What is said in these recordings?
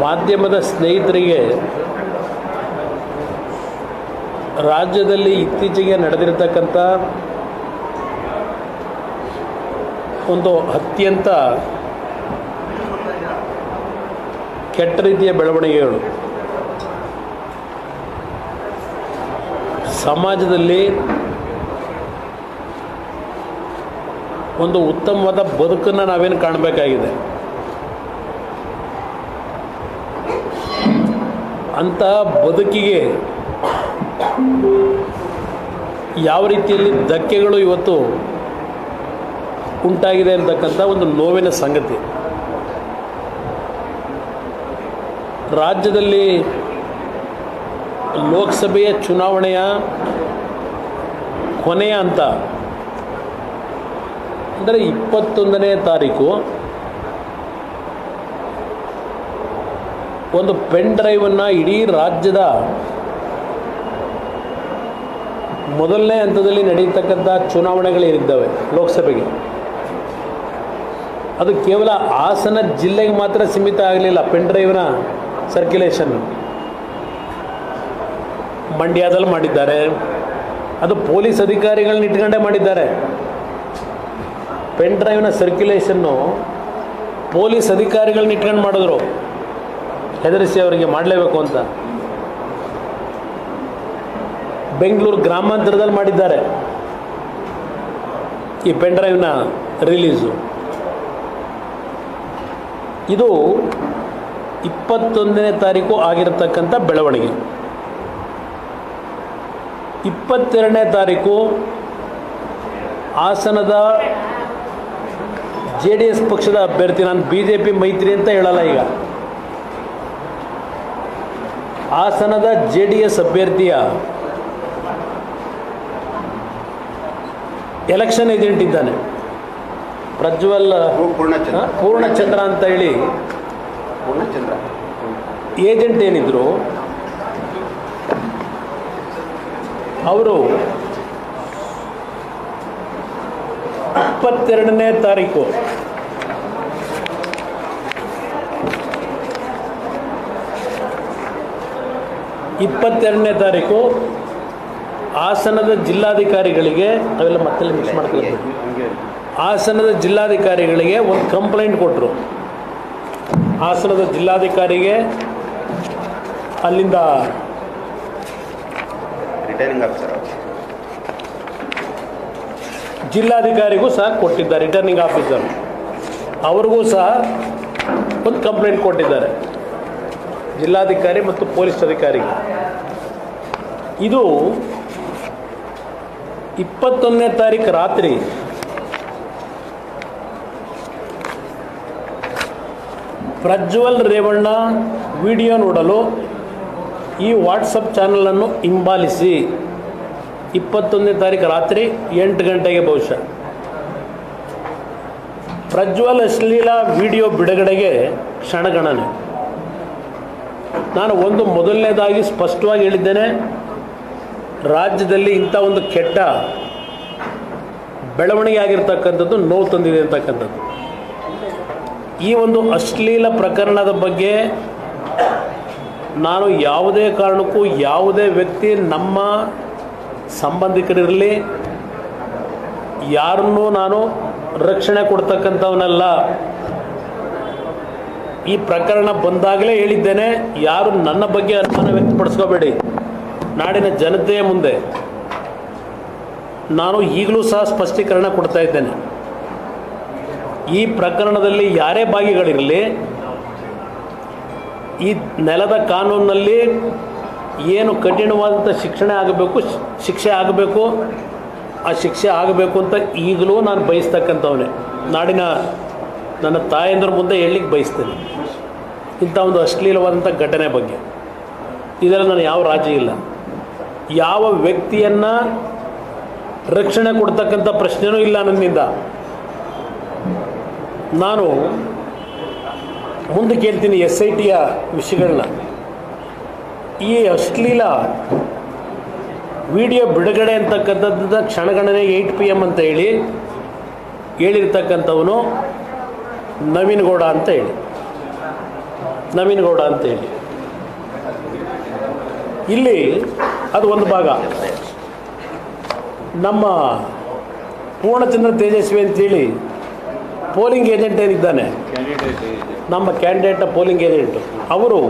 ಮಾಧ್ಯಮದ ಸ್ನೇಹಿತರಿಗೆ ರಾಜ್ಯದಲ್ಲಿ ಇತ್ತೀಚೆಗೆ ನಡೆದಿರತಕ್ಕಂಥ ಒಂದು ಅತ್ಯಂತ ಕೆಟ್ಟ ರೀತಿಯ ಬೆಳವಣಿಗೆಗಳು. ಸಮಾಜದಲ್ಲಿ ಒಂದು ಉತ್ತಮವಾದ ಬದುಕನ್ನು ನಾವೇನು ಕಾಣಬೇಕಾಗಿದೆ. ಅಂಥ ಬದುಕಿಗೆ ಯಾವ ರೀತಿಯಲ್ಲಿ ಧಕ್ಕೆಗಳು ಇವತ್ತು ಉಂಟಾಗಿದೆ ಅಂತಕ್ಕಂಥ ಒಂದು ನೋವಿನ ಸಂಗತಿ. ರಾಜ್ಯದಲ್ಲಿ ಲೋಕಸಭೆಯ ಚುನಾವಣೆಯ ಕೊನೆಯ ಅಂತ ಅಂದರೆ ಇಪ್ಪತ್ತೊಂದನೇ ತಾರೀಕು ಒಂದು ಪೆನ್ ಡ್ರೈವನ್ನು ಇಡೀ ರಾಜ್ಯದ ಮೊದಲನೇ ಹಂತದಲ್ಲಿ ನಡೆಯತಕ್ಕಂಥ ಚುನಾವಣೆಗಳೇನಿದ್ದಾವೆ ಲೋಕಸಭೆಗೆ? ಅದು ಕೇವಲ ಹಾಸನ ಜಿಲ್ಲೆಗೆ ಮಾತ್ರ ಸೀಮಿತ ಆಗಲಿಲ್ಲ, ಪೆನ್ ಡ್ರೈವ್ನ ಸರ್ಕ್ಯುಲೇಷನ್ ಮಂಡ್ಯದಲ್ಲಿ ಮಾಡಿದ್ದಾರೆ. ಅದು ಪೊಲೀಸ್ ಅಧಿಕಾರಿಗಳನ್ನ ಇಟ್ಕೊಂಡೇ ಮಾಡಿದ್ದಾರೆ. ಪೆನ್ ಡ್ರೈವ್ನ ಸರ್ಕ್ಯುಲೇಷನ್ನು ಪೊಲೀಸ್ ಅಧಿಕಾರಿಗಳನ್ನ ಇಟ್ಕೊಂಡು ಮಾಡಿದ್ರು. ಹೆದರಿಸಿ ಅವರಿಗೆ ಮಾಡಲೇಬೇಕು ಅಂತ. ಬೆಂಗಳೂರು ಗ್ರಾಮಾಂತರದಲ್ಲಿ ಮಾಡಿದ್ದಾರೆ. ಈ ಪೆನ್ ಡ್ರೈವ್ನ ರಿಲೀಸು. ಇದು ಇಪ್ಪತ್ತೊಂದನೇ ತಾರೀಕು ಆಗಿರತಕ್ಕಂಥ ಬೆಳವಣಿಗೆ. ಇಪ್ಪತ್ತೆರಡನೇ ತಾರೀಕು ಹಾಸನದ ಜೆ ಡಿ ಎಸ್ ಪಕ್ಷದ ಅಭ್ಯರ್ಥಿ, ನಾನು ಬಿ ಜೆ ಪಿ ಮೈತ್ರಿ ಅಂತ ಹೇಳಲ್ಲ ಈಗ. ಹಾಸನದ ಜೆ ಡಿ ಎಸ್ ಅಭ್ಯರ್ಥಿಯ ಎಲೆಕ್ಷನ್ ಏಜೆಂಟ್ ಇದ್ದಾನೆ. ಪ್ರಜ್ವಲ್ ಪೂರ್ಣಚಂದ್ರ. ಪೂರ್ಣಚಂದ್ರ ಅಂತ ಹೇಳಿ. ಪೂರ್ಣಚಂದ್ರ. ಏಜೆಂಟ್ ಏನಿದ್ರು ಅವರು ಇಪ್ಪತ್ತೆರಡನೇ ತಾರೀಕು. ಇಪ್ಪತ್ತೆರಡನೇ ತಾರೀಕು ಹಾಸನದ ಜಿಲ್ಲಾಧಿಕಾರಿಗಳಿಗೆ ಅವೆಲ್ಲ ಮತ್ತೆ ಮಿಕ್ಸ್ ಮಾಡ್ತೀವಿ ಹಾಸನದ ಜಿಲ್ಲಾಧಿಕಾರಿಗಳಿಗೆ ಒಂದು ಕಂಪ್ಲೇಂಟ್ ಕೊಟ್ಟರು ಹಾಸನದ ಜಿಲ್ಲಾಧಿಕಾರಿಗೆ ಅಲ್ಲಿಂದ ರಿಟರ್ನಿಂಗ್ ಆಫೀಸರ್ ಜಿಲ್ಲಾಧಿಕಾರಿಗೂ ಸಹ ಕೊಟ್ಟಿದ್ದಾರೆ ರಿಟರ್ನಿಂಗ್ ಆಫೀಸರ್ ಅವ್ರಿಗೂ ಸಹ ಒಂದು ಕಂಪ್ಲೇಂಟ್ ಕೊಟ್ಟಿದ್ದಾರೆ. ಜಿಲ್ಲಾಧಿಕಾರಿ ಮತ್ತು ಪೊಲೀಸ್ ಅಧಿಕಾರಿಗೆ ಇದು ಇಪ್ಪತ್ತೊಂದನೇ ತಾರೀಕು ರಾತ್ರಿ ಪ್ರಜ್ವಲ್ ರೇವಣ್ಣ ವಿಡಿಯೋ ನೋಡಲು ಈ ವಾಟ್ಸಪ್ ಚಾನಲನ್ನು ಹಿಂಬಾಲಿಸಿ. ಇಪ್ಪತ್ತೊಂದನೇ ತಾರೀಕು ರಾತ್ರಿ ಎಂಟು ಗಂಟೆಗೆ ಬಹುಶಃ. ಪ್ರಜ್ವಲ್ ಅಶ್ಲೀಲ ವಿಡಿಯೋ ಬಿಡುಗಡೆಗೆ ಕ್ಷಣಗಣನೆ. ನಾನು ಒಂದು ಮೊದಲನೇದಾಗಿ ಸ್ಪಷ್ಟವಾಗಿ ಹೇಳಿದ್ದೇನೆ, ರಾಜ್ಯದಲ್ಲಿ ಇಂಥ ಒಂದು ಕೆಟ್ಟ ಬೆಳವಣಿಗೆ ಆಗಿರ್ತಕ್ಕಂಥದ್ದು ನೋವು ತಂದಿದೆ ಅಂತಕ್ಕಂಥದ್ದು. ಈ ಒಂದು ಅಶ್ಲೀಲ ಪ್ರಕರಣದ ಬಗ್ಗೆ ನಾನು ಯಾವುದೇ ಕಾರಣಕ್ಕೂ ಯಾವುದೇ ವ್ಯಕ್ತಿ ನಮ್ಮ ಸಂಬಂಧಿಕರಿರಲಿ, ಯಾರನ್ನೂ ನಾನು ರಕ್ಷಣೆ ಕೊಡ್ತಕ್ಕಂಥವನಲ್ಲ. ಈ ಪ್ರಕರಣ ಬಂದಾಗಲೇ ಹೇಳಿದ್ದೇನೆ, ಯಾರು ನನ್ನ ಬಗ್ಗೆ ಅನುಮಾನ ವ್ಯಕ್ತಪಡಿಸ್ಕೋಬೇಡಿ. ನಾಡಿನ ಜನತೆಯ ಮುಂದೆ ನಾನು ಈಗಲೂ ಸಹ ಸ್ಪಷ್ಟೀಕರಣ ಕೊಡ್ತಾ ಇದ್ದೇನೆ. ಈ ಪ್ರಕರಣದಲ್ಲಿ ಯಾರೇ ಭಾಗಿಗಳಿರಲಿ, ಈ ನೆಲದ ಕಾನೂನಿನಲ್ಲಿ ಏನು ಕಠಿಣವಾದಂಥ ಶಿಕ್ಷಣ ಆಗಬೇಕು, ಶಿಕ್ಷೆ ಆಗಬೇಕು, ಆ ಶಿಕ್ಷೆ ಆಗಬೇಕು ಅಂತ ಈಗಲೂ ನಾನು ಬಯಸ್ತಕ್ಕಂಥವನೇ. ನಾಡಿನ ನನ್ನ ತಾಯಂದ್ರ ಮುಂದೆ ಹೇಳಲಿಕ್ಕೆ ಬಯಸ್ತೇನೆ. ಇಂಥ ಒಂದು ಅಶ್ಲೀಲವಾದಂಥ ಘಟನೆ ಬಗ್ಗೆ. ಇದರಲ್ಲಿ ನಾನು ಯಾವ ರಾಜಿ ಇಲ್ಲ. ಯಾವ ವ್ಯಕ್ತಿಯನ್ನು ರಕ್ಷಣೆ ಕೊಡ್ತಕ್ಕಂಥ ಪ್ರಶ್ನೆನೂ ಇಲ್ಲ ನನ್ನಿಂದ. ನಾನು ಮುಂದೆ ಕೇಳ್ತೀನಿ ಎಸ್ ಐ ಟಿಯ ವಿಷಯಗಳನ್ನ. ಈ ಅಶ್ಲೀಲ ವಿಡಿಯೋ ಬಿಡುಗಡೆ ಅಂತಕ್ಕಂಥದ್ದು ಕ್ಷಣಗಣನೆ ಏಯ್ಟ್ ಪಿ ಎಂ ಅಂತ ಹೇಳಿ ಹೇಳಿರ್ತಕ್ಕಂಥವನು ನವೀನ್ ಗೌಡ ಅಂತ ಹೇಳಿ. ನವೀನ್ ಗೌಡ ಅಂತ ಹೇಳಿ. ಇಲ್ಲಿ ಅದು ಒಂದು ಭಾಗ. ನಮ್ಮ ಪೂರ್ಣಚಂದ್ರ ತೇಜಸ್ವಿ ಅಂತೇಳಿ ಪೋಲಿಂಗ್ ಏಜೆಂಟ್ ಏನಿದ್ದಾನೆ? ನಮ್ಮ ಕ್ಯಾಂಡಿಡೇಟ್ ಪೋಲಿಂಗ್ ಏಜೆಂಟು ಅವರು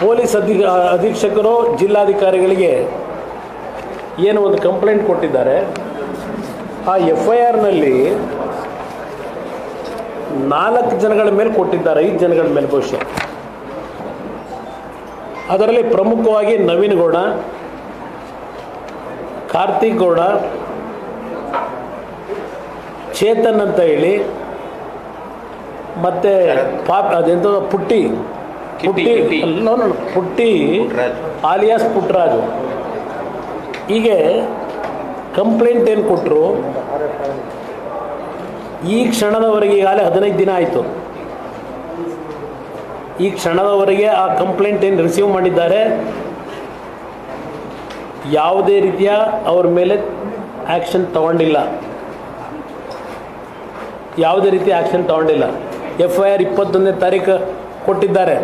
ಪೊಲೀಸ್ ಅಧಿ, ಅಧೀಕ್ಷಕರು, ಜಿಲ್ಲಾಧಿಕಾರಿಗಳಿಗೆ ಏನು ಒಂದು ಕಂಪ್ಲೇಂಟ್ ಕೊಟ್ಟಿದ್ದಾರೆ? ಆ ಎಫ್ ಐ ಆರ್ನಲ್ಲಿ ನಾಲ್ಕು ಜನಗಳ ಮೇಲೆ ಕೊಟ್ಟಿದ್ದಾರೆ ಐದು ಜನಗಳ ಮೇಲೆ ಬಹುಶಃ. ಅದರಲ್ಲಿ ಪ್ರಮುಖವಾಗಿ ನವೀನ್ ಗೌಡ ಕಾರ್ತಿಕ್ ಗೌಡ ಚೇತನ್ ಅಂತ ಹೇಳಿ ಮತ್ತೆ ಪಾಪ ಅದೆಂತ ಪುಟ್ಟಿ ಪುಟ್ಟಿ ಪುಟ್ಟಿ ಆಲಿಯಾಸ್ ಪುಟ್ರಾಜು. ಹೀಗೆ ಕಂಪ್ಲೇಂಟ್ ಏನು ಕೊಟ್ಟರು ಈ ಕ್ಷಣದವರೆಗೆ ಈಗಾಗಲೇ ಹದಿನೈದು ದಿನ ಆಯಿತು. ಈ ಕ್ಷಣದವರೆಗೆ ಆ ಕಂಪ್ಲೇಂಟ್ ಏನು ರಿಸೀವ್ ಮಾಡಿದ್ದಾರೆ? ಯಾವುದೇ ರೀತಿಯ ಅವ್ರ ಮೇಲೆ ಆ್ಯಕ್ಷನ್ ತಗೊಂಡಿಲ್ಲ. ಯಾವುದೇ ರೀತಿ ಆ್ಯಕ್ಷನ್ ತಗೊಂಡಿಲ್ಲ. ಎಫ್ ಐ ಆರ್ ಇಪ್ಪತ್ತೊಂದನೇ ತಾರೀಕು ಕೊಟ್ಟಿದ್ದಾರೆ.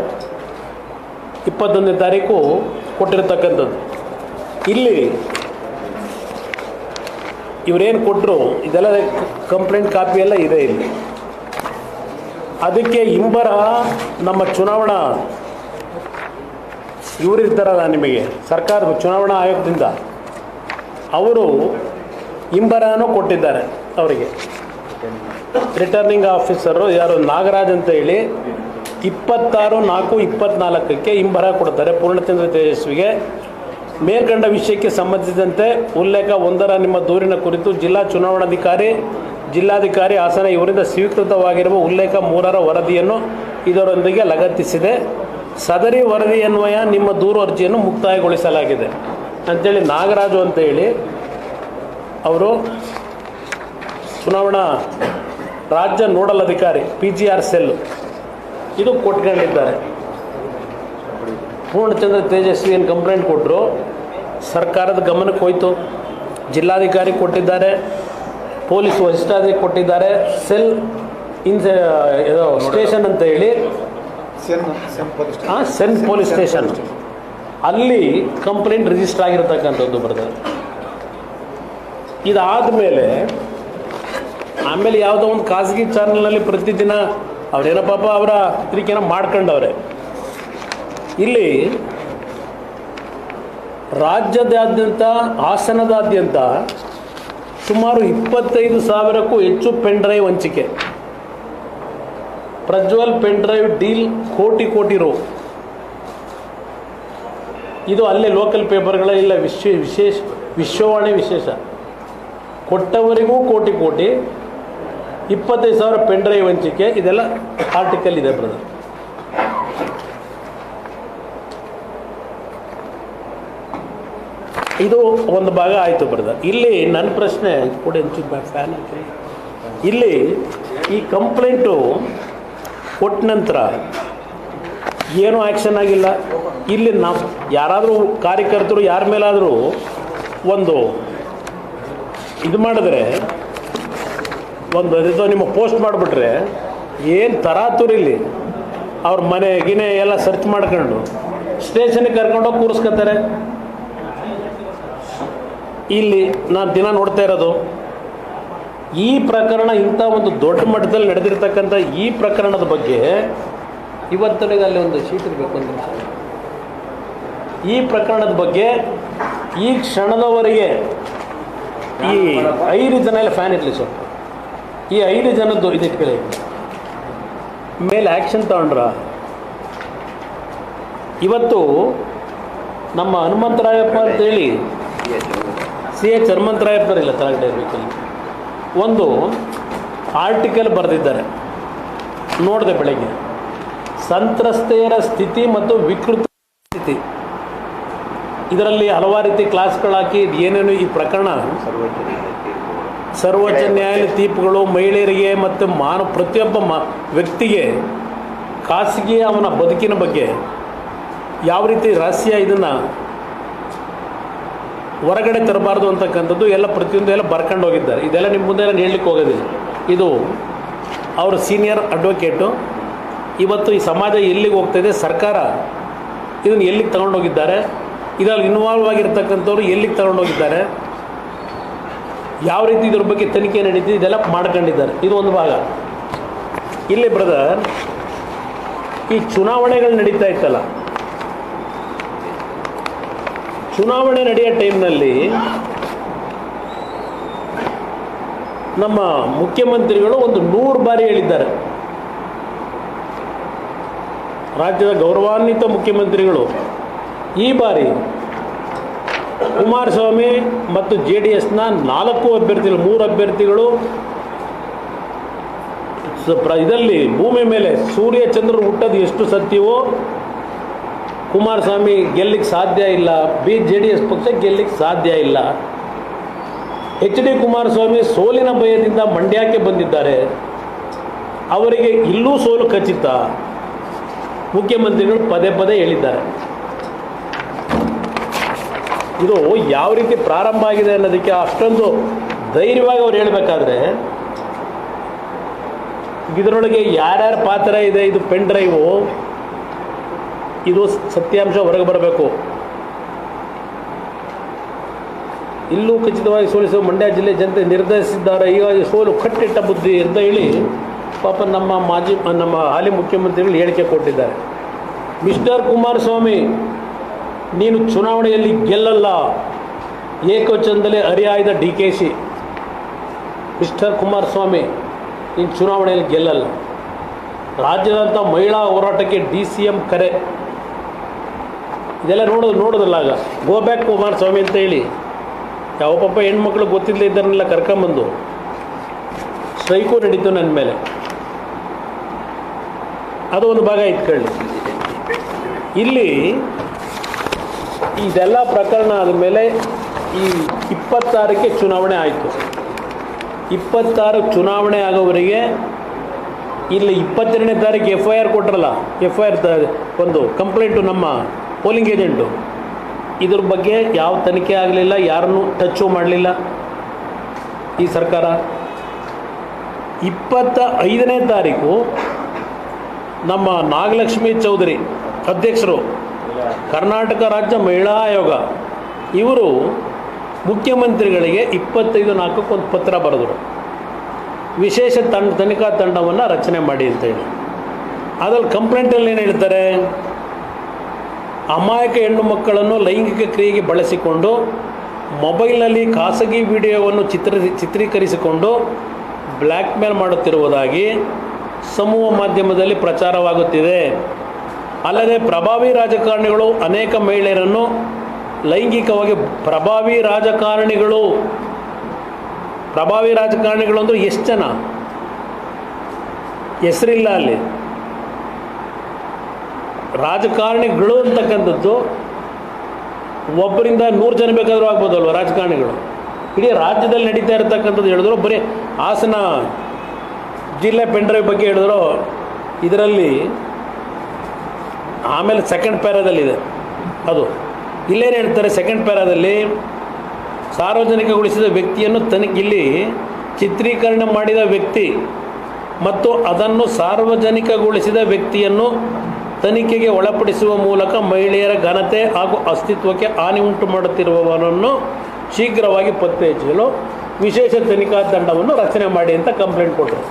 ಇಪ್ಪತ್ತೊಂದನೇ ತಾರೀಕು ಕೊಟ್ಟಿರತಕ್ಕಂಥದ್ದು. ಇಲ್ಲಿ ಇವರೇನು ಕೊಟ್ಟರು ಇದೆಲ್ಲ ಕಂಪ್ಲೇಂಟ್ ಕಾಪಿ ಎಲ್ಲ ಇದೆ ಇಲ್ಲಿ. ಅದಕ್ಕೆ ಇಂಬರ ನಮ್ಮ ಚುನಾವಣಾ ಇವರಿರ್ತಾರಲ್ಲ ನಿಮಗೆ, ಸರ್ಕಾರದ ಚುನಾವಣಾ ಆಯೋಗದಿಂದ, ಅವರು ಇಂಬರನೂ ಕೊಟ್ಟಿದ್ದಾರೆ ಅವರಿಗೆ. ರಿಟರ್ನಿಂಗ್ ಆಫೀಸರು ಯಾರು, ನಾಗರಾಜ್ ಅಂತ ಹೇಳಿ, ಇಪ್ಪತ್ತಾರು ನಾಲ್ಕು ಇಪ್ಪತ್ನಾಲ್ಕಕ್ಕೆ ಇಂಬರ ಕೊಡ್ತಾರೆ ಪೂರ್ಣಚಂದ್ರ ತೇಜಸ್ವಿಗೆ. ಮೇಲ್ಕಂಡ ವಿಷಯಕ್ಕೆ ಸಂಬಂಧಿಸಿದಂತೆ ಉಲ್ಲೇಖ ಒಂದರ ನಿಮ್ಮ ದೂರಿನ ಕುರಿತು ಜಿಲ್ಲಾ ಚುನಾವಣಾಧಿಕಾರಿ, ಜಿಲ್ಲಾಧಿಕಾರಿ ಹಾಸನ ಇವರಿಂದ ಸ್ವೀಕೃತವಾಗಿರುವ ಉಲ್ಲೇಖ ಮೂರರ ವರದಿಯನ್ನು ಇದರೊಂದಿಗೆ ಲಗತ್ತಿಸಿದೆ. ಸದರಿ ವರದಿಯನ್ವಯ ನಿಮ್ಮ ದೂರು ಅರ್ಜಿಯನ್ನು ಮುಕ್ತಾಯಗೊಳಿಸಲಾಗಿದೆ. ಅಂಥೇಳಿ ನಾಗರಾಜು ಅಂತ ಹೇಳಿ ಅವರು ಚುನಾವಣಾ ರಾಜ್ಯ ನೋಡಲ್ ಅಧಿಕಾರಿ ಪಿ ಜಿ ಆರ್ ಸೆಲ್ ಇದು ಕೊಟ್ಕೊಂಡಿದ್ದಾರೆ ಪೂರ್ಣಚಂದ್ರ ತೇಜಸ್ವಿ ಏನು ಕಂಪ್ಲೇಂಟ್ ಕೊಟ್ಟರು ಸರ್ಕಾರದ ಗಮನಕ್ಕೆ ಹೋಯಿತು. ಜಿಲ್ಲಾಧಿಕಾರಿ ಕೊಟ್ಟಿದ್ದಾರೆ. ಪೊಲೀಸ್ ವರಿಷ್ಠಾಧಿಕಾರಿ ಕೊಟ್ಟಿದ್ದಾರೆ. ಸೆಲ್ ಇನ್ ಸ್ಟೇಷನ್ ಅಂತ ಹೇಳಿ. ಹಾಂ ಸೆನ್ ಪೊಲೀಸ್ ಸ್ಟೇಷನ್ ಅಲ್ಲಿ ಕಂಪ್ಲೇಂಟ್ ರಿಜಿಸ್ಟರ್ ಆಗಿರತಕ್ಕಂಥದ್ದು ಬರ್ತದೆ. ಇದಾದ ಮೇಲೆ ಆಮೇಲೆ ಯಾವುದೋ ಒಂದು ಖಾಸಗಿ ಚಾನಲ್ನಲ್ಲಿ ಪ್ರತಿದಿನ ಅವ್ರೇನೋ ಪಾಪ ಅವರ ಇದಕ್ಕೇನೋ ಮಾಡ್ಕೊಂಡವ್ರೆ. ಇಲ್ಲಿ ರಾಜ್ಯದಾದ್ಯಂತ, ಹಾಸನದಾದ್ಯಂತ ಸುಮಾರು ಇಪ್ಪತ್ತೈದು ಸಾವಿರಕ್ಕೂ ಹೆಚ್ಚು ಪೆನ್ ಡ್ರೈವ್ ಹಂಚಿಕೆ. ಪ್ರಜ್ವಲ್ ಪೆನ್ ಡ್ರೈವ್ ಡೀಲ್ ಕೋಟಿ ಕೋಟಿ ರೋ. ಇದು ಅಲ್ಲೇ ಲೋಕಲ್ ಪೇಪರ್ಗಳ ಇಲ್ಲ, ವಿಶ್ವ, ವಿಶೇಷ, ವಿಶ್ವವಾಣಿ ವಿಶೇಷ. ಕೊಟ್ಟವರಿಗೂ ಕೋಟಿ ಕೋಟಿ. ಇಪ್ಪತ್ತೈದು ಸಾವಿರ ಪೆನ್ ಡ್ರೈವ್ ಹಂಚಿಕೆ. ಇದೆಲ್ಲ ಆರ್ಟಿಕಲ್ ಇದೆ ಬ್ರದರ್ ಇದು ಒಂದು ಭಾಗ ಆಯಿತು ಬರ್ದ ಇಲ್ಲಿ ನನ್ನ ಪ್ರಶ್ನೆ ಕೊಡಿ ಒಂಚೂರು ಫ್ಯಾನ್ ಇಲ್ಲಿ ಈ ಕಂಪ್ಲೇಂಟು ಕೊಟ್ಟ ನಂತರ ಏನೂ ಆ್ಯಕ್ಷನ್ ಆಗಿಲ್ಲ. ಇಲ್ಲಿ ನಾವು ಯಾರಾದರೂ ಕಾರ್ಯಕರ್ತರು ಯಾರ ಮೇಲಾದರೂ ಒಂದು ಇದು ಮಾಡಿದ್ರೆ ಒಂದು ಇದು ನಿಮ್ಮ ಪೋಸ್ಟ್ ಮಾಡಿಬಿಟ್ರೆ ಏನು ತರಾತುರಿಲಿ ಅವ್ರ ಮನೆ ಗಿನೆ ಎಲ್ಲ ಸರ್ಚ್ ಮಾಡ್ಕೊಂಡು ಸ್ಟೇಷನಿಗೆ ಕರ್ಕೊಂಡೋಗಿ ಕೂರಿಸ್ಕೊತಾರೆ ಇಲ್ಲಿ ನಾನು ದಿನ ನೋಡ್ತಾ ಇರೋದು, ಈ ಪ್ರಕರಣ ಇಂಥ ಒಂದು ದೊಡ್ಡ ಮಟ್ಟದಲ್ಲಿ ನಡೆದಿರ್ತಕ್ಕಂಥ ಈ ಪ್ರಕರಣದ ಬಗ್ಗೆ ಇವತ್ತನಿಗೆ ಅಲ್ಲಿ ಒಂದು ಶೀಟ್ ಇರಬೇಕು ಅಂತ ಈ ಪ್ರಕರಣದ ಬಗ್ಗೆ ಈ ಕ್ಷಣದವರೆಗೆ ಈ ಐದು ಜನ ಎಲ್ಲ ಫ್ಯಾನ್ ಇರಲಿ ಸ್ವಲ್ಪ ಈ ಐದು ಜನದ್ದು ಇದು ಇಟ್ಕೊಳ್ಳಿ. ಮೇಲೆ ಆ್ಯಕ್ಷನ್ ತಗೊಂಡ್ರ. ಇವತ್ತು ನಮ್ಮ ಹನುಮಂತರಾಯಪ್ಪ ಅಂತೇಳಿ ಸಿ ಎಚ್ ಹನುಮಂತರಾಯಪ್ಪರ್ ಇಲ್ಲ ತಳಗಡೆ ಒಂದು ಆರ್ಟಿಕಲ್ ಬರೆದಿದ್ದಾರೆ. ನೋಡಿದೆ ಬೆಳಗ್ಗೆ. ಸಂತ್ರಸ್ತೆಯರ ಸ್ಥಿತಿ ಮತ್ತು ವಿಕೃತ ಸ್ಥಿತಿ. ಇದರಲ್ಲಿ ಹಲವಾರು ರೀತಿ ಕ್ಲಾಸ್ಗಳಾಕಿ ಏನೇನು ಈ ಪ್ರಕರಣ? ಸರ್ವೋಚ್ಚ ನ್ಯಾಯಾಲಯ ತೀರ್ಪುಗಳು ಮಹಿಳೆಯರಿಗೆ ಮತ್ತು ಮಾನವ ಪ್ರತಿಯೊಬ್ಬ ಮ, ವ್ಯಕ್ತಿಗೆ ಖಾಸಗಿ ಅವನ ಬದುಕಿನ ಬಗ್ಗೆ ಯಾವ ರೀತಿ ರಹಸ್ಯ ಇದನ್ನು ಹೊರಗಡೆ ತರಬಾರ್ದು ಅಂತಕ್ಕಂಥದ್ದು ಎಲ್ಲ ಪ್ರತಿಯೊಂದು ಎಲ್ಲ ಬರ್ಕೊಂಡು ಹೋಗಿದ್ದಾರೆ. ಇದೆಲ್ಲ ನಿಮ್ಮ ಮುಂದೆ ನಾನು ಹೇಳಲಿಕ್ಕೆ ಹೋಗೋದಿಲ್ಲ. ಇದು ಅವರ ಸೀನಿಯರ್ ಅಡ್ವೊಕೇಟು ಇವತ್ತು ಈ ಸಮಾಜ ಎಲ್ಲಿಗೆ ಹೋಗ್ತಾಯಿದೆ ಸರ್ಕಾರ ಇದನ್ನು ಎಲ್ಲಿಗೆ ತಗೊಂಡೋಗಿದ್ದಾರೆ ಇದರಲ್ಲಿ ಇನ್ವಾಲ್ವ್ ಆಗಿರ್ತಕ್ಕಂಥವ್ರು ಎಲ್ಲಿಗೆ ತಗೊಂಡೋಗಿದ್ದಾರೆ ಯಾವ ರೀತಿ ಇದ್ರ ಬಗ್ಗೆ ತನಿಖೆ ನಡೀತಿದೆ, ಇದೆಲ್ಲ ಮಾಡ್ಕೊಂಡಿದ್ದಾರೆ. ಇದು ಒಂದು ಭಾಗ. ಇಲ್ಲಿ ಬ್ರದರ್ ಈ ಚುನಾವಣೆಗಳು ನಡೀತಾ ಇತ್ತಲ್ಲ ಚುನಾವಣೆ ನಡೆಯೋ ಟೈಮ್ನಲ್ಲಿ ನಮ್ಮ ಮುಖ್ಯಮಂತ್ರಿಗಳು ಒಂದು ನೂರು ಬಾರಿ ಹೇಳಿದ್ದಾರೆ. ರಾಜ್ಯದ ಗೌರವಾನ್ವಿತ ಮುಖ್ಯಮಂತ್ರಿಗಳು ಈ ಬಾರಿ ಕುಮಾರಸ್ವಾಮಿ ಮತ್ತು ಜೆ ಡಿ ಎಸ್ನ ನಾಲ್ಕು ಅಭ್ಯರ್ಥಿಗಳು, ಮೂರು ಅಭ್ಯರ್ಥಿಗಳು ಇದರಲ್ಲಿ ಭೂಮಿ ಮೇಲೆ ಸೂರ್ಯ ಚಂದ್ರರು ಹುಟ್ಟೋದು ಎಷ್ಟು ಸತ್ಯವೋ ಕುಮಾರಸ್ವಾಮಿ ಗೆಲ್ಲಿಕ್ಕೆ ಸಾಧ್ಯ ಇಲ್ಲ ಬಿ ಜೆ ಡಿ ಎಸ್ ಪಕ್ಷ ಗೆಲ್ಲಿಕ್ಕೆ ಸಾಧ್ಯ ಇಲ್ಲ. ಎಚ್ ಡಿ ಕುಮಾರಸ್ವಾಮಿ ಸೋಲಿನ ಭಯದಿಂದ ಮಂಡ್ಯಕ್ಕೆ ಬಂದಿದ್ದಾರೆ. ಅವರಿಗೆ ಇಲ್ಲೂ ಸೋಲು ಖಚಿತ. ಮುಖ್ಯಮಂತ್ರಿಗಳು ಪದೇ ಪದೇ ಹೇಳಿದ್ದಾರೆ. ಇದು ಯಾವ ರೀತಿ ಪ್ರಾರಂಭ ಆಗಿದೆ ಅನ್ನೋದಕ್ಕೆ ಅಷ್ಟೊಂದು ಧೈರ್ಯವಾಗಿ ಅವ್ರು ಹೇಳಬೇಕಾದ್ರೆ, ಇದರೊಳಗೆ ಯಾರ್ಯಾರ ಪಾತ್ರ ಇದೆ, ಇದು ಪೆನ್ ಡ್ರೈವು ಇದು ಸತ್ಯಾಂಶ ಹೊರಗೆ ಬರಬೇಕು. ಇಲ್ಲೂ ಖಚಿತವಾಗಿ ಸೋಲಿಸುವ ಮಂಡ್ಯ ಜಿಲ್ಲೆ ಜನತೆ ನಿರ್ಧರಿಸಿದ್ದಾರೆ. ಹೀಗಾಗಿ ಸೋಲು ಕಟ್ಟಿಟ್ಟ ಬುದ್ಧಿ ಅಂತ ಹೇಳಿ ಪಾಪ ನಮ್ಮ ಮಾಜಿ, ನಮ್ಮ ಹಾಲಿ ಮುಖ್ಯಮಂತ್ರಿಗಳು ಹೇಳಿಕೆ ಕೊಟ್ಟಿದ್ದಾರೆ. ಮಿಸ್ಟರ್ ಕುಮಾರಸ್ವಾಮಿ, ನೀನು ಚುನಾವಣೆಯಲ್ಲಿ ಗೆಲ್ಲಲ್ಲ. ಏಕವಚನದಲ್ಲಿ ಅರಿಯಾಯ್ದ D K C. Mister Kumaraswamy, ನೀನು ಚುನಾವಣೆಯಲ್ಲಿ ಗೆಲ್ಲಲ್ಲ. ರಾಜ್ಯದಂಥ ಮಹಿಳಾ ಹೋರಾಟಕ್ಕೆ ಡಿ ಸಿ ಎಂ ಕರೆ. ಇದೆಲ್ಲ ನೋಡೋದು ನೋಡೋದಲ್ಲ ಆಗ. ಗೋ ಬ್ಯಾಕ್ ಕುಮಾರಸ್ವಾಮಿ ಅಂತ ಹೇಳಿ. ಯಾವ ಪಾಪ ಹೆಣ್ಮಕ್ಳು ಗೊತ್ತಿಲ್ಲದೆ ಇದ್ದಾರನ್ನೆಲ್ಲ ಕರ್ಕೊಂಬಂದು. ಸ್ಟ್ರೈಕು ನಡೀತು ನನ್ನ ಮೇಲೆ. ಅದು ಒಂದು ಭಾಗ ಇಟ್ಕೊಳ್ಳಿ ಇಲ್ಲಿ ಇದೆಲ್ಲ ಪ್ರಕರಣ ಆದಮೇಲೆ ಈ ಇಪ್ಪತ್ತಾರಕ್ಕೆ ಚುನಾವಣೆ ಆಯಿತು. ಇಪ್ಪತ್ತಾರು ಚುನಾವಣೆ ಆಗೋವರೆಗೆ ಇಲ್ಲಿ ಇಪ್ಪತ್ತೆರಡನೇ ತಾರೀಕು ಎಫ್ ಐ ಆರ್ ಕೊಟ್ರಲ್ಲ ಎಫ್ ಐ ಆರ್ ಒಂದು ಕಂಪ್ಲೇಂಟು ನಮ್ಮ ಪೋಲಿಂಗ್ ಏಜೆಂಟು. ಇದ್ರ ಬಗ್ಗೆ ಯಾವ ತನಿಖೆ ಆಗಲಿಲ್ಲ, ಯಾರನ್ನು ಟಚ್ಚು ಮಾಡಲಿಲ್ಲ ಈ ಸರ್ಕಾರ. ಇಪ್ಪತ್ತ ಐದನೇ ತಾರೀಕು ನಮ್ಮ ನಾಗಲಕ್ಷ್ಮಿ ಚೌಧರಿ ಅಧ್ಯಕ್ಷರು, ಕರ್ನಾಟಕ ರಾಜ್ಯ ಮಹಿಳಾ ಆಯೋಗ, ಇವರು ಮುಖ್ಯಮಂತ್ರಿಗಳಿಗೆ ಇಪ್ಪತ್ತೈದು ನಾಲ್ಕಕ್ಕೆ ಒಂದು ಪತ್ರ ಬರೆದರು. ವಿಶೇಷ ತಂಡ, ತನಿಖಾ ತಂಡವನ್ನು ರಚನೆ ಮಾಡಿ ಅಂತೇಳಿ ಅದ್ರಲ್ಲಿ ಕಂಪ್ಲೇಂಟಲ್ಲಿ ಏನು ಹೇಳ್ತಾರೆ? ಅಮಾಯಕ ಹೆಣ್ಣು ಮಕ್ಕಳನ್ನು ಲೈಂಗಿಕ ಕ್ರಿಯೆಗೆ ಬಳಸಿಕೊಂಡು ಮೊಬೈಲ್ನಲ್ಲಿ ಖಾಸಗಿ ವಿಡಿಯೋವನ್ನು ಚಿತ್ರ ಚಿತ್ರೀಕರಿಸಿಕೊಂಡು ಬ್ಲ್ಯಾಕ್ ಮೇಲ್ ಮಾಡುತ್ತಿರುವುದಾಗಿ ಸಮೂಹ ಮಾಧ್ಯಮದಲ್ಲಿ ಪ್ರಚಾರವಾಗುತ್ತಿದೆ. ಅಲ್ಲದೆ ಪ್ರಭಾವಿ ರಾಜಕಾರಣಿಗಳು ಅನೇಕ ಮಹಿಳೆಯರನ್ನು ಲೈಂಗಿಕವಾಗಿ ಪ್ರಭಾವಿ ರಾಜಕಾರಣಿಗಳು ಪ್ರಭಾವಿ ರಾಜಕಾರಣಿಗಳು ಅಂದರೆ ಎಷ್ಟು ಜನ? ಹೆಸರಿಲ್ಲ ಅಲ್ಲಿ. ರಾಜಕಾರಣಿಗಳು ಅಂತಕ್ಕಂಥದ್ದು ಒಬ್ಬರಿಂದ ನೂರು ಜನ ಬೇಕಾದರೂ ಆಗ್ಬೋದಲ್ವ ರಾಜಕಾರಣಿಗಳು? ಇಡೀ ರಾಜ್ಯದಲ್ಲಿ ನಡೀತಾ ಇರತಕ್ಕಂಥದ್ದು ಹೇಳಿದ್ರು, ಬರೀ ಹಾಸನ ಜಿಲ್ಲೆ ಪೆಂಡ್ರೈವ್ ಬಗ್ಗೆ ಹೇಳಿದ್ರು. ಇದರಲ್ಲಿ ಆಮೇಲೆ ಸೆಕೆಂಡ್ ಪ್ಯಾರಾದಲ್ಲಿದೆ. ಅದು ಇಲ್ಲೇನು ಹೇಳ್ತಾರೆ ಸೆಕೆಂಡ್ ಪ್ಯಾರಾದಲ್ಲಿ ಸಾರ್ವಜನಿಕಗೊಳಿಸಿದ ವ್ಯಕ್ತಿಯನ್ನು ತನಿಖೆ, ಇಲ್ಲಿ ಚಿತ್ರೀಕರಣ ಮಾಡಿದ ವ್ಯಕ್ತಿ ಮತ್ತು ಅದನ್ನು ಸಾರ್ವಜನಿಕಗೊಳಿಸಿದ ವ್ಯಕ್ತಿಯನ್ನು ತನಿಖೆಗೆ ಒಳಪಡಿಸುವ ಮೂಲಕ ಮಹಿಳೆಯರ ಘನತೆ ಹಾಗೂ ಅಸ್ತಿತ್ವಕ್ಕೆ ಹಾನಿ ಉಂಟು ಮಾಡುತ್ತಿರುವವರನ್ನು ಶೀಘ್ರವಾಗಿ ಪತ್ತೆ ಹಚ್ಚಲು ವಿಶೇಷ ತನಿಖಾ ತಂಡವನ್ನು ರಚನೆ ಮಾಡಿ ಅಂತ ಕಂಪ್ಲೇಂಟ್ ಕೊಟ್ಟರು.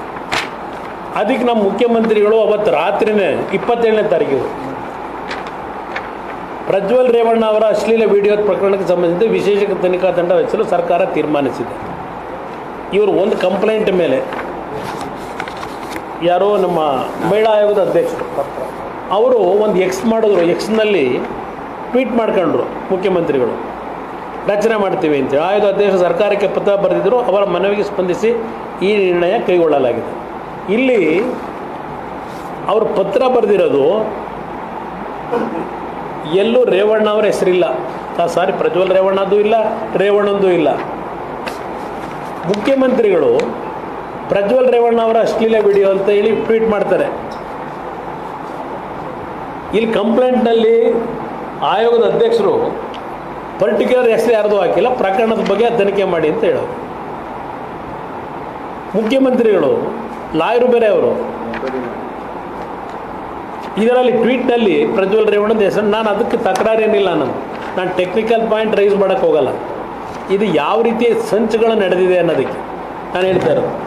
ಅದಕ್ಕೆ ನಮ್ಮ ಮುಖ್ಯಮಂತ್ರಿಗಳು ಅವತ್ತು ರಾತ್ರಿನೇ ಇಪ್ಪತ್ತೇಳನೇ ತಾರೀಕಿಗೆ ಪ್ರಜ್ವಲ್ ರೇವಣ್ಣ ಅವರ ಅಶ್ಲೀಲ ವಿಡಿಯೋ ಪ್ರಕರಣಕ್ಕೆ ಸಂಬಂಧಿಸಿದ ವಿಶೇಷ ತನಿಖಾ ತಂಡ ರಚಿಸಲು ಸರ್ಕಾರ ತೀರ್ಮಾನಿಸಿದೆ. ಇವರು ಒಂದು ಕಂಪ್ಲೇಂಟ್ ಮೇಲೆ ಯಾರೋ ನಮ್ಮ ಮಹಿಳಾ ಆಯೋಗದ ಅಧ್ಯಕ್ಷರು. ಅವರು ಒಂದು ಎಕ್ಸ್ ಮಾಡಿದ್ರು ಎಕ್ಸ್ನಲ್ಲಿ ಟ್ವೀಟ್ ಮಾಡ್ಕೊಂಡ್ರು ಮುಖ್ಯಮಂತ್ರಿಗಳು. ರಚನೆ ಮಾಡ್ತೀವಿ ಅಂತೇಳಿ ಆಯೋಗ ಅಧ್ಯಕ್ಷ ಸರ್ಕಾರಕ್ಕೆ ಪತ್ರ ಬರೆದಿದ್ದರು ಅವರ ಮನವಿಗೆ ಸ್ಪಂದಿಸಿ ಈ ನಿರ್ಣಯ ಕೈಗೊಳ್ಳಲಾಗಿದೆ. ಇಲ್ಲಿ ಅವರು ಪತ್ರ ಬರೆದಿರೋದು, ಎಲ್ಲೂ ರೇವಣ್ಣ ಅವರ ಹೆಸರಿಲ್ಲ. ಸಾರಿ ಪ್ರಜ್ವಲ್ ರೇವಣ್ಣದು ಇಲ್ಲ, ರೇವಣ್ಣಂದು ಇಲ್ಲ. ಮುಖ್ಯಮಂತ್ರಿಗಳು ಪ್ರಜ್ವಲ್ ರೇವಣ್ಣ ಅವರ ಅಶ್ಲೀಲ ವಿಡಿಯೋ ಅಂತ ಹೇಳಿ ಟ್ವೀಟ್ ಮಾಡ್ತಾರೆ. ಇಲ್ಲಿ ಕಂಪ್ಲೇಂಟ್ನಲ್ಲಿ ಆಯೋಗದ ಅಧ್ಯಕ್ಷರು ಪರ್ಟಿಕ್ಯುಲರ್ ಹೆಸರು ಯಾರ್ದು ಹಾಕಿಲ್ಲ, ಪ್ರಕರಣದ ಬಗ್ಗೆ ತನಿಖೆ ಮಾಡಿ ಅಂತ ಹೇಳೋದು. ಮುಖ್ಯಮಂತ್ರಿಗಳು, ಲಾಯರು ಬೇರೆ ಅವರು. ಇದರಲ್ಲಿ ಟ್ವೀಟ್ನಲ್ಲಿ ಪ್ರಜ್ವಲ್ ರೇವಣ್ಣದ ಹೆಸರು, ನಾನು ಅದಕ್ಕೆ ತಕರಾರೇನಿಲ್ಲ ನಾನು. ನಾನು ಟೆಕ್ನಿಕಲ್ ಪಾಯಿಂಟ್ ರೈಸ್ ಮಾಡೋಕ್ಕೆ ಹೋಗಲ್ಲ. ಇದು ಯಾವ ರೀತಿ ಸಂಚುಗಳು ನಡೆದಿದೆ ಅನ್ನೋದಕ್ಕೆ ನಾನು ಹೇಳ್ತಾ ಇರೋದು.